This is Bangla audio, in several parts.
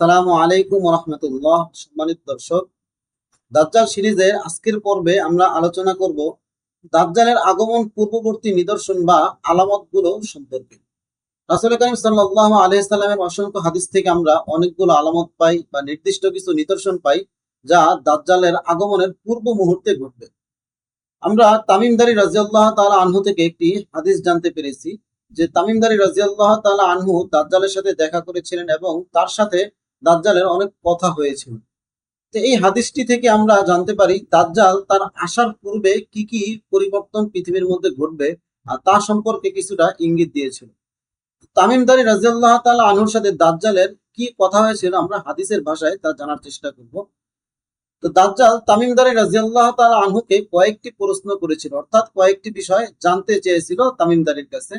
আসসালামু আলাইকুম রহমতুল্লাহ সম্মানিত দর্শক। দাজ্জাল সিরিজের আজকের পর্বে আমরা আলোচনা করব দাজ্জালের আগমন, পূর্ববর্তী নিদর্শন বা আলামতগুলো সম্পর্কে। রাসূল করিম সাল্লামের অসংখ্য হাদিস থেকে আমরা অনেকগুলো আলামত পাই বা নির্দিষ্ট কিছু নিদর্শন পাই যা দাজ্জালের আগমনের পূর্ব মুহূর্তে ঘটবে। আমরা তামিমদারি রাজিয়াল্লাহ তাআলা আনহু থেকে একটি হাদিস জানতে পেরেছি যে তামিমদারি রাজিয়াল্লাহ তাআলা আনহু দাজ্জালের সাথে দেখা করেছিলেন এবং তার সাথে দাজ্জালের অনেক কথা হয়েছিল। তো এই হাদিসটি থেকে আমরা জানতে পারি, দাজ্জাল তার আসার পূর্বে কি কি পরিবর্তন পৃথিবীর মধ্যে ঘটবে আর তা সম্পর্কে কিছুটা ইঙ্গিত দিয়েছিল। তামিমদারি রাজিয়াল্লাহ তাআলা আনহুর সাথে দাজ্জালের কি কথা হয়েছিল আমরা হাদিসের ভাষায় তা জানার চেষ্টা করব। তো দাজ্জাল তামিমদারি রাজিয়াল্লাহ তাআলা আনহুকে কয়েকটি প্রশ্ন করেছিল, অর্থাৎ কয়েকটি বিষয় জানতে চেয়েছিল তামিমদারির কাছে।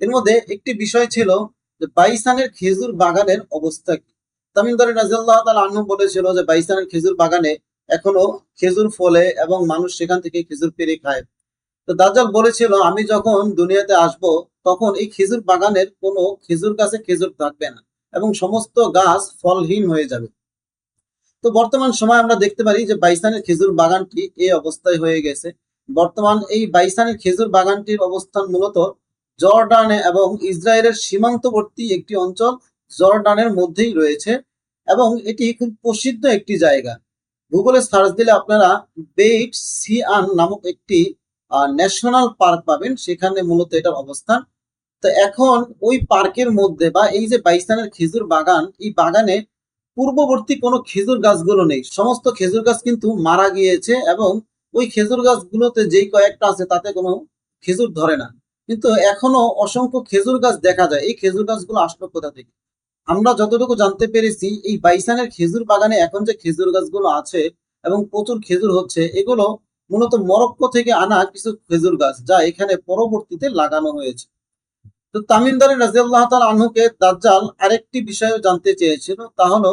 এর মধ্যে একটি বিষয় ছিল যে বাইসানের খেজুর বাগানের অবস্থা কি? তামিমদারি রাজিয়াল্লাহ তাআলা আনহু বলেছিল যে বাইসানের খেজুর বাগানে এখনও খেজুর ফলে এবং মানুষ সেখান থেকে খেজুর পেরে খায়। তো দাজ্জাল বলেছিল, আমি যখন দুনিয়াতে আসব, তখন এই খেজুর বাগানের কোনো খেজুর গাছে খেজুর থাকবে না এবং সমস্ত গাছ ফলহীন হয়ে যাবে। তো বর্তমান সময় আমরা দেখতে পারি যে বাইসানের খেজুর বাগানটি এই অবস্থায় হয়ে গেছে। বর্তমান এই বাইসানের খেজুর বাগানটির অবস্থান মূলত জর্ডানে এবং ইসরায়েলের সীমান্তবর্তী একটি অঞ্চল জর্ডানের মধ্যেই রয়েছে। এবং এটি খুব প্রসিদ্ধ একটি জায়গা। গুগলে সার্চ দিলে আপনারা বেইট সিআন নামক একটি ন্যাশনাল পার্ক পাবেন। সেখানে মূলত এটার অবস্থান। তো এখন ওই পার্কের মধ্যে বা এই যে বাইস্তানের খেজুর বাগান, এই বাগানে পূর্ববর্তী কোনো খেজুর গাছগুলো নেই। সমস্ত খেজুর গাছ কিন্তু মারা গিয়েছে এবং ওই খেজুর গাছগুলোতে যেই কয়েকটা আছে তাতে কোনো খেজুর ধরে না। কিন্তু এখনও অসংখ্য খেজুর গাছ দেখা যায়। এই খেজুর গাছগুলো আসলো কোথা থেকে? আমরা যতটুকু জানতে পেরেছি, এই বাইসানের খেজুর বাগানে এখন যে খেজুর গাছগুলো আছে এবং প্রচুর খেজুর হচ্ছে, এগুলো মূলত মরক্কো থেকে আনা কিছু খেজুর গাছ যা এখানে পরবর্তীতে লাগানো হয়েছে। তো তামিমদারি রাজিয়াল্লাহ তাআলা আনহুকে দাজ্জাল আরেকটি বিষয় জানতে চেয়েছিল, তা হলো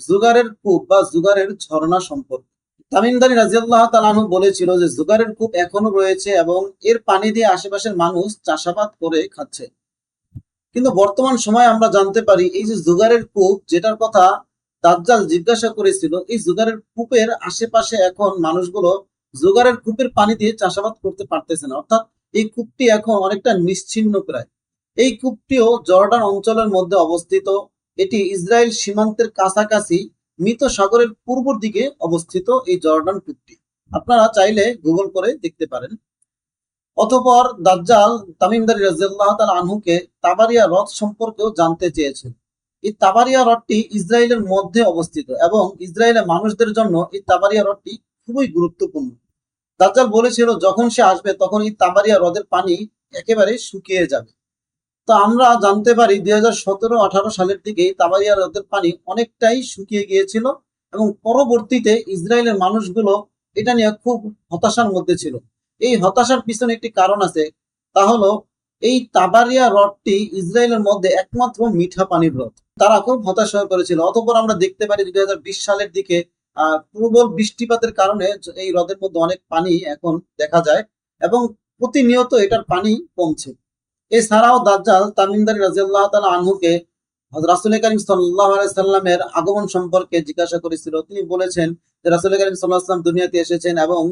জুগারের কূপ বা জুগারের ঝর্ণা সম্পর্কে। তামিমদারি রাজিয়াল্লাহ তাআলা আনহু বলেছিল যে জুগারের কূপ এখনও রয়েছে এবং এর পানি দিয়ে আশেপাশের মানুষ চাষাবাদ করে খাচ্ছে। কিন্তু বর্তমান সময়ে আমরা জানতে পারি এই যে জুগারের কূপ, যেটার কথা দাজ্জাল জিজ্ঞাসা করেছিল, এই জুগারের কূপের আশেপাশে এখন মানুষগুলো জুগারের কূপের পানি দিয়ে চাষাবাদ করতে পারতেছে না। অর্থাৎ এই কূপটি এখন অনেকটা নিশ্চিহ্ন প্রায়। এই কূপটিও জর্ডান অঞ্চলের মধ্যে অবস্থিত। এটি ইসরায়েল সীমান্তের কাছাকাছি মৃত সাগরের পূর্ব দিকে অবস্থিত এই জর্ডান কূপটি। আপনারা চাইলে গুগল করে দেখতে পারেন। অতঃপর দাজ্জাল তামিমদারি তাআলা আনহুকে তাবারিয়া হ্রদ সম্পর্কেও জানতে চেয়েছেন। এই তাবারিয়া হ্রদটি ইসরায়েলের মধ্যে অবস্থিত এবং ইসরায়েলের মানুষদের জন্য এই তাবারিয়া হ্রদটি খুবই গুরুত্বপূর্ণ। দাজ্জাল বলেছিল, যখন সে আসবে, তখন এই তাবারিয়া হ্রদের পানি একেবারে শুকিয়ে যাবে। তো আমরা জানতে পারি, দুই হাজার সতেরো আঠারো সালের দিকে তাবারিয়া হ্রদের পানি অনেকটাই শুকিয়ে গিয়েছিল এবং পরবর্তীতে ইসরায়েলের মানুষগুলো এটা নিয়ে খুব হতাশার মধ্যে ছিল। এই হতাশার পিছনে একটি কারণ আছে। তা হলো, এই তাবারিয়া হ্রদটি ইসরায়েলের মধ্যে একমাত্র মিঠা পানির হ্রদ। তারা খুব হতাশ হয়ে পড়েছিল। অতঃপর আমরা দেখতে পারি দুই হাজার বিশ সালের দিকে প্রবল বৃষ্টিপাতের কারণে এই হ্রদের মধ্যে অনেক পানি এখন দেখা যায় এবং প্রতিনিয়ত এটার পানি কমছে। এছাড়াও দাজ্জাল তামিমদারি রাজিয়াল্লাহ তাআলা আনহুকে রাসূল করিম আলাইহি সাল্লামের আগমন সম্পর্কে জিজ্ঞাসা করেছিল। তিনি বলেছেন যে রাসূল করিম সাল্লাম দুনিয়াতে এসেছেন এবং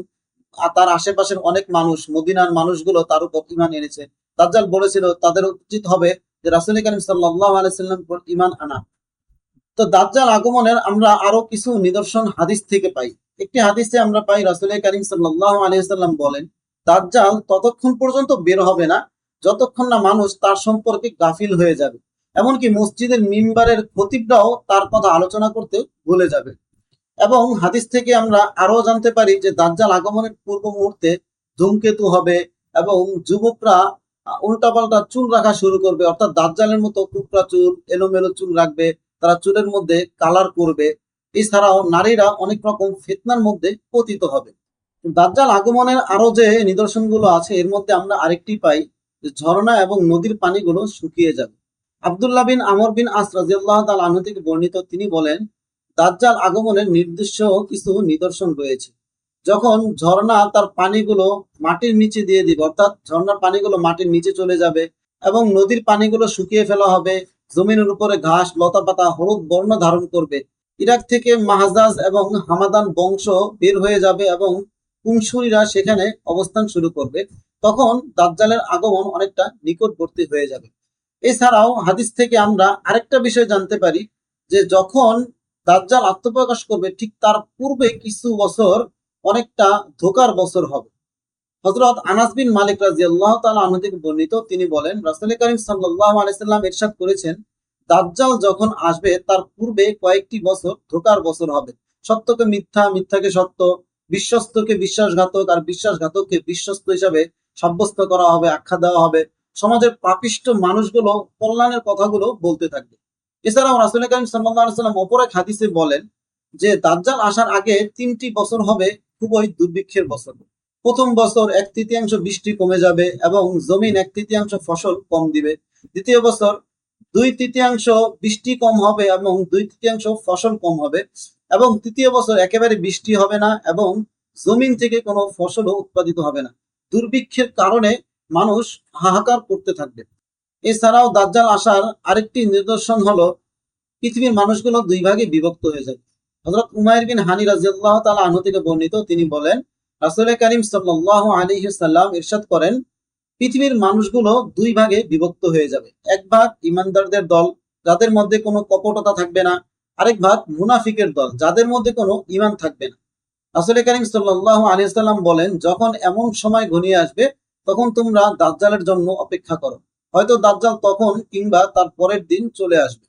তার আশেপাশের অনেক মানুষ, মদিনার মানুষগুলো তার উপর ইমান এনেছে। দাজ্জাল বলেছিল, তাদের উচিত হবে যে রাসূল করিম সাল্লাল্লাহু আলাইহি সাল্লাম ইমান আনা। তো দাজ্জাল আগমনের আমরা আরও কিছু নিদর্শন হাদিস থেকে পাই। একটি হাদিসে আমরা পাই, রাসূল করিম সাল্লাল্লাহু আলাইহি সাল্লাম বলেন, দাজ্জাল ততক্ষণ পর্যন্ত বের হবে না, যতক্ষণ না মানুষ তার সম্পর্কে গাফিল হয়ে যাবে। এমনকি মসজিদের মিম্বারের খতিবরাও তার কথা আলোচনা করতে ভুলে যাবে। এবং হাদিস থেকে আমরা আরও জানতে পারি যে দাজ্জাল আগমনের পূর্ব মুহূর্তে ধূমকেতু হবে এবং যুবকরা উল্টাপাল্টা চুল রাখা শুরু করবে। অর্থাৎ দাজ্জালের মতো টুকরা চুল, এলোমেলো চুল রাখবে, তারা চুলের মধ্যে কালার করবে। এছাড়াও নারীরা অনেক রকম ফিতনার মধ্যে পতিত হবে। দাজ্জাল আগমনের আরও যে নিদর্শনগুলো আছে, এর মধ্যে আমরা আরেকটি পাই যে ঝর্ণা এবং নদীর পানিগুলো শুকিয়ে যাবে। আব্দুল্লাহ বিন আমর বিন আস রাজিয়াল্লাহ তাল আনহু থেকে বর্ণিত তিনি বলেন দাজ্জাল আগমনের নির্দিষ্ট কিছু নিদর্শন রয়েছে। যখন ঝর্ণা তার পানিগুলো মাটির নিচে দিয়ে দিবে, অর্থাৎ ঝর্ণার পানিগুলো মাটির নিচে চলে যাবে এবং নদীর পানিগুলো শুকিয়ে ফেলা হবে, জমিনের উপরে ঘাস লতা পাতা হলুদ বর্ণ ধারণ করবে। ইরাক থেকে মাহাজাজ এবং হামাদান বংশ বের হয়ে যাবে এবং কুনসুরিরা সেখানে অবস্থান শুরু করবে। তখন দাজ্জালের আগমন অনেকটা নিকটবর্তী হয়ে যাবে। এছাড়াও হাদিস থেকে আমরা আরেকটা বিষয় জানতে পারি যে যখন দাজ্জাল আত্মপ্রকাশ করবে, ঠিক তার পূর্বে কিছু বছর অনেকটা ধোকার বছর হবে। হজরত আনাস বিন মালিক রাজিয়াল্লাহ তাআলা আনহু থেকে বর্ণিত তিনি বলেন, রাসূল করিম সাল্লাল্লাহু আলাইহি সাল্লাম ইরশাদ করেছেন, দাজ্জাল যখন আসবে তার পূর্বে কয়েকটি বছর ধোকার বছর হবে। সত্যকে মিথ্যা, মিথ্যাকে সত্য, বিশ্বস্তকে বিশ্বাসঘাতক আর বিশ্বাসঘাতককে বিশ্বস্ত হিসাবে সাব্যস্ত করা হবে, আখ্যা দেওয়া হবে। সমাজের পাপিষ্ট মানুষগুলো কল্যাণের কথাগুলো বলতে থাকবে। এছাড়াও রাসূল করিম সাল্লাম অপর এক হাদিসে বলেন যে, দাজ্জাল আসার আগে তিনটি বছর হবে খুবই দুর্ভিক্ষের বছর। প্রথম বছর এক তৃতীয়াংশ বৃষ্টি কমে যাবে এবং জমিন এক তৃতীয়াংশ ফসল কম দিবে। দ্বিতীয় বছর দুই তৃতীয়াংশ বৃষ্টি কম হবে এবং দুই তৃতীয়াংশ ফসল কম হবে এবং তৃতীয় বছর একেবারে বৃষ্টি হবে না এবং জমিন থেকে কোনো ফসলও উৎপাদিত হবে না। দুর্ভিক্ষের কারণে মানুষ হাহাকার করতে থাকবে। এছাড়াও দাজ্জাল আসার আরেকটি নিদর্শন হলো, পৃথিবীর মানুষগুলো দুই ভাগে বিভক্ত হয়ে যাবে হযরত উমাইর বিন হানি রাদিয়াল্লাহু তালা আনহু থেকে বর্ণিত, তিনি বলেন, রাসূল করিম সাল্লাল্লাহু আলাইহি সাল্লাম ইরশাদ করেন, পৃথিবীর মানুষগুলো দুই ভাগে বিভক্ত হয়ে যাবে। এক ভাগ ইমানদারদের দল, যাদের মধ্যে কোনো কপটতা থাকবে না। আরেক ভাগ মুনাফিকের দল, যাদের মধ্যে কোনো ইমান থাকবে না। রাসূল করিম সাল্লাল্লাহু আলাইহি সাল্লাম বলেন, যখন এমন সময় ঘনিয়ে আসবে, তখন তোমরা দাজ্জালের জন্য অপেক্ষা করো। হয়তো দাজ্জাল তখন কিংবা তার পরের দিন চলে আসবে।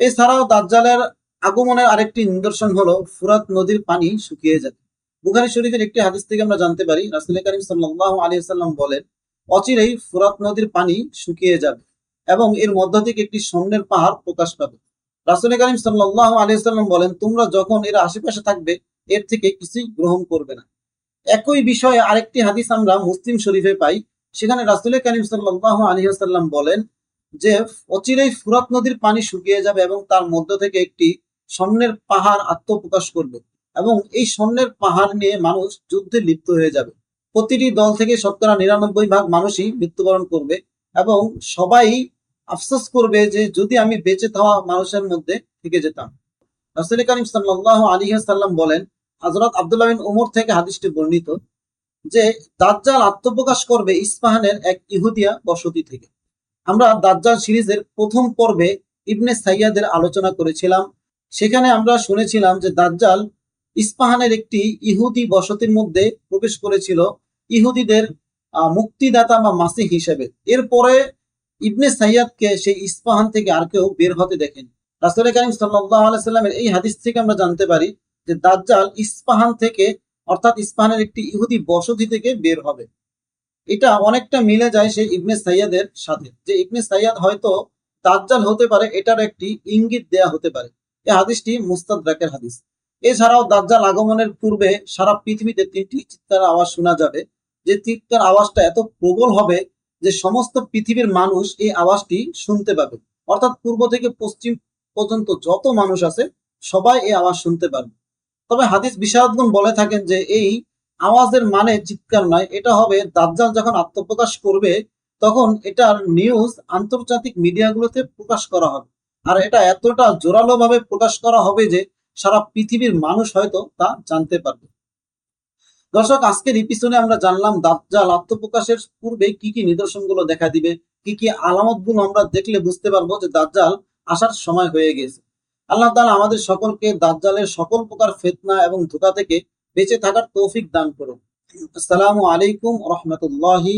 এছাড়াও দাজ্জালের আগমনের আরেকটি নিদর্শন হলো ফুরাত নদীর পানি শুকিয়ে যাবে বুখারী শরীফের একটি হাদিস থেকে আমরা জানতে পারি, রাসূল করিম সাল্লাল্লাহু আলাইহি সাল্লাম বলেন, অচিরেই ফুরাত নদীর পানি শুকিয়ে যাবে এবং এর মধ্য থেকে একটি স্বর্ণের পাহাড় প্রকাশ পাবে। রাসূল করিম সাল্লাল্লাহু আলাইহি সাল্লাম বলেন, তোমরা যখন এর আশেপাশে থাকবে, এর থেকে কিছুই গ্রহণ করবে না। একই বিষয়ে আরেকটি হাদিস আমরা মুসলিম শরীফে পাই সেখানে রাসূল করিম সাল্লাল্লাহু আলাইহি সাল্লাম বলেন যে, অচিরেই ফুরাত নদীর পানি শুকিয়ে যাবে এবং তার মধ্য থেকে একটি স্বর্ণের পাহাড় আত্মপ্রকাশ করবে এবং এই স্বর্ণের পাহাড় নিয়ে মানুষ যুদ্ধে লিপ্ত হয়ে যাবে। প্রতিটি দল থেকে শতকরা নিরানব্বই ভাগ মানুষই মৃত্যুবরণ করবে এবং সবাই আফসোস করবে যে, যদি আমি বেঁচে থাকা মানুষের মধ্যে থেকে যেতাম। রাসূল করিম সাল্লাল্লাহু আলাইহি সাল্লাম বলেন, হযরত আব্দুল্লাহ উমর থেকে হাদিসটি বর্ণিত যে দাজ্জাল আত্মপ্রকাশ করবে ইস্পাহানের এক ইহুদিয়া বসতি থেকে। আমরা দাজ্জাল সিরিজের প্রথম পর্বে ইবনে সাইয়াদের আলোচনা করেছিলাম। সেখানে আমরা শুনেছিলাম যে দাজ্জাল ইস্পাহানের একটি ইহুদি বসতির মধ্যে প্রবেশ করেছিল ইহুদিদের মুক্তিদাতা বা মাসিহ হিসেবে। এরপরে ইবনে সাইয়াদকে সেই ইস্পাহান থেকে আর কেউ বের হতে দেখেন। রাসূল করিম সাল্লাল্লাহু আলাইহি সাল্লামের এই হাদিস থেকে আমরা জানতে পারি যে দাজ্জাল ইস্পাহান থেকে অর্থাৎ ইস্পাহানের একটি ইহুদি বসতি থেকে বের হবে। এটা অনেকটা মিলে যায় সেই ইবনে সাইয়াদের সাথে। যে ইবনে সাইয়াদ হয়তো দাজ্জাল হতে পারে, এটার একটি ইঙ্গিত দেয়া হতে পারে। এই হাদিসটি মুস্তাদরাকের হাদিস। এছাড়াও দাজ্জাল আগমনের পূর্বে সারা পৃথিবীতে তিনটি চিৎকার আওয়াজ শোনা যাবে। যে চিৎকার আওয়াজটা এত প্রবল হবে যে সমস্ত পৃথিবীর মানুষ এই আওয়াজটি শুনতে পাবে। অর্থাৎ পূর্ব থেকে পশ্চিম পর্যন্ত যত মানুষ আছে, সবাই এই আওয়াজ শুনতে পারবে। তবে হাদিস বিশারদগণ বলে থাকেন যে এই আওয়াজের মানে চিৎকার নয়, এটা হবে দাজ্জাল যখন আত্মপ্রকাশ করবে, তখন এটার নিউজ আন্তর্জাতিক মিডিয়াগুলোতে প্রকাশ করা হবে। আর এটা এতটা জোরালো ভাবে প্রকাশ করা হবে যে সারা পৃথিবীর মানুষ হয়তো তা জানতে পারবে। দর্শক, আজকের এপিসোডে আমরা জানলাম দাজ্জাল আত্মপ্রকাশের পূর্বে কি কি নিদর্শনগুলো দেখা দিবে, কি কি আলামতগুলো আমরা দেখলে বুঝতে পারব যে দাজ্জাল আসার সময় হয়ে গেছে। আল্লাহ তালা আমাদের সকলকে দাজ্জালের সকল প্রকার ফেতনা এবং ধোকা থেকে বেঁচে থাকার তৌফিক দান করুন। আসসালামু আলাইকুম রহমতুল্লাহি